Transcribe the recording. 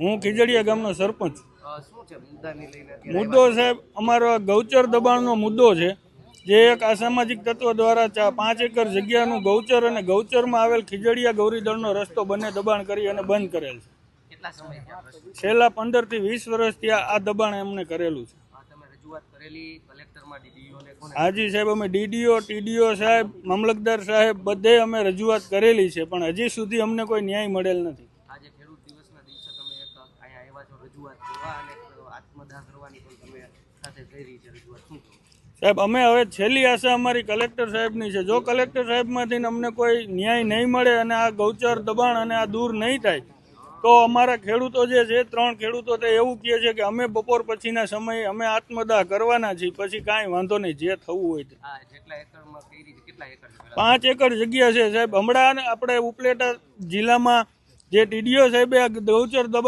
હું ખીજડીયા ગામનો સરપંચ. મુદ્દો સાહેબ અમારો ગૌચર દબાણનો મુદ્દો છે જે એક અસામાજિક તત્વ દ્વારા પાંચ એકર જગ્યાનું ગૌચર અને ગૌચરમાં આવેલ ખીજડીયા ગૌરીદળનો રસ્તો બંને દબાણ કરી અને બંધ કરેલ છે. છેલ્લા પંદરથી વીસ વર્ષથી આ દબાણ એમને કરેલું છે. હાજી સાહેબ અમે ડીડીઓ ટીડીઓ સાહેબ મામલતદાર સાહેબ બધે અમે રજૂઆત કરેલી છે પણ હજી સુધી અમને કોઈ ન્યાય મળેલ નથી આજે ખેડૂત દિવસના દિવસે તમે એક અહીંયા રજૂઆત કરવા અને આત્મદાહ કરવાની પણ તમે સાથે કરી છે રજૂઆત. શું સાહેબ અમે હવે છેલ્લી આશા અમારી કલેક્ટર સાહેબની છે. જો કલેક્ટર સાહેબમાંથી અમને કોઈ ન્યાય નહીં મળે અને આ ગૌચર દબાણ અને આ દૂર નહીં થાય તો અમારા ખેડૂતો જે છે ત્રણ ખેડૂતો તે એવું કહે છે કે અમે બપોર પછીના સમયે અમે આત્મદાહ કરવાના છીએ પછી કાંઈ વાંધો નહીં જે થવું હોય તે. પાંચ એકર જગ્યા છે સાહેબ. હમણાં આપણે ઉપલેટા જિલ્લામાં જે ટીડીઓ સાહેબે આ ગૌચર દબાણ